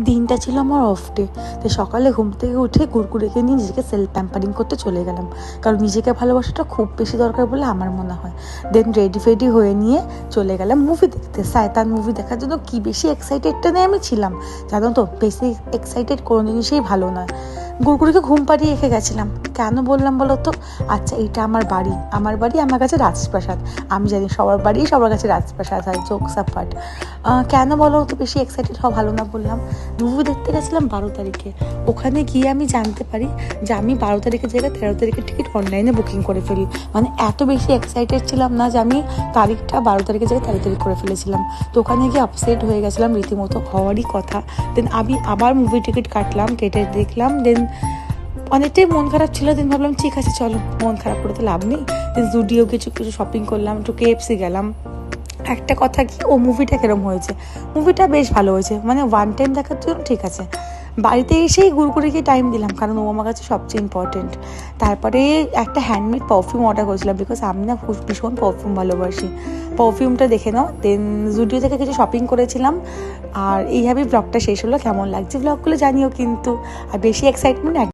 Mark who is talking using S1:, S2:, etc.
S1: দিনটা ছিল আমার অফ ডে তো সকালে ঘুম থেকে উঠে কুরকুরেকে নিয়ে নিজেকে সেলফ প্যাম্পারিং করতে চলে গেলাম। কারণ নিজেকে ভালোবাসাটা খুব বেশি দরকার বলে আমার মনে হয়। দেন রেডি ফেডি হয়ে নিয়ে চলে গেলাম মুভি দেখতে। সায়তান মুভি দেখার জন্য কী বেশি এক্সাইটেডটা নিয়ে আমি ছিলাম? জানো তো, বেশি এক্সাইটেড কোনো জিনিসেই ভালো নয়। গুড়গুড়িকে ঘুম পাড়িয়ে রেখে গেছিলাম। কেন বললাম বলো তো? আচ্ছা এটা আমার বাড়ি। আমার বাড়ি আমার কাছে রাজপ্রাসাদ। আমি জানি সবার বাড়ি সবার কাছে রাজপ্রাসাদ হয় চোখ সাপাট কেন বলো তো বেশি এক্সাইটেড হওয়া ভালো না বললাম? মুভি দেখতে গেছিলাম বারো তারিখে। ওখানে গিয়ে আমি জানতে পারি যে আমি বারো তারিখের জায়গায় তেরো তারিখের টিকিট অনলাইনে বুকিং করে ফেলি। মানে এত বেশি এক্সাইটেড ছিলাম না যে আমি তারিখটা বারো তারিখের জায়গায় তেরো তারিখ করে ফেলেছিলাম। তো ওখানে গিয়ে আপসেট হয়ে গেছিলাম রীতিমতো, হওয়ারই কথা। দেন আমি আবার মুভি টিকিট কাটলাম, কেটে দেখলাম দেন অনেকটাই মন খারাপ ছিল দিন ভাবলাম, ঠিক আছে, চলো, মন খারাপ করে তো লাভ নেই। জুডিও কিছু কিছু শপিং করলাম, একটু কেএফসি গেলাম। একটা কথা কি, ও মুভিটা কিরম হয়েছে? মুভিটা বেশ ভালো হয়েছে মানে ওয়ান টাইম দেখার জন্য ঠিক আছে। বাড়িতে এসেই গুড় করে গিয়ে টাইম দিলাম, কারণ ও আমার কাছে সবচেয়ে ইম্পর্টেন্ট তারপরে একটা হ্যান্ডমেড পারফিউম অর্ডার করেছিলাম বিকজ আমি না ভীষণ পারফিউম ভালোবাসি। পারফিউমটা দেখে নাও দেন জুডিও থেকে কিছু শপিং করেছিলাম, আর এইভাবেই ব্লগটা শেষ হলো। কেমন লাগছে ব্লগগুলো জানিও কিন্তু, আর বেশি এক্সাইটমেন্ট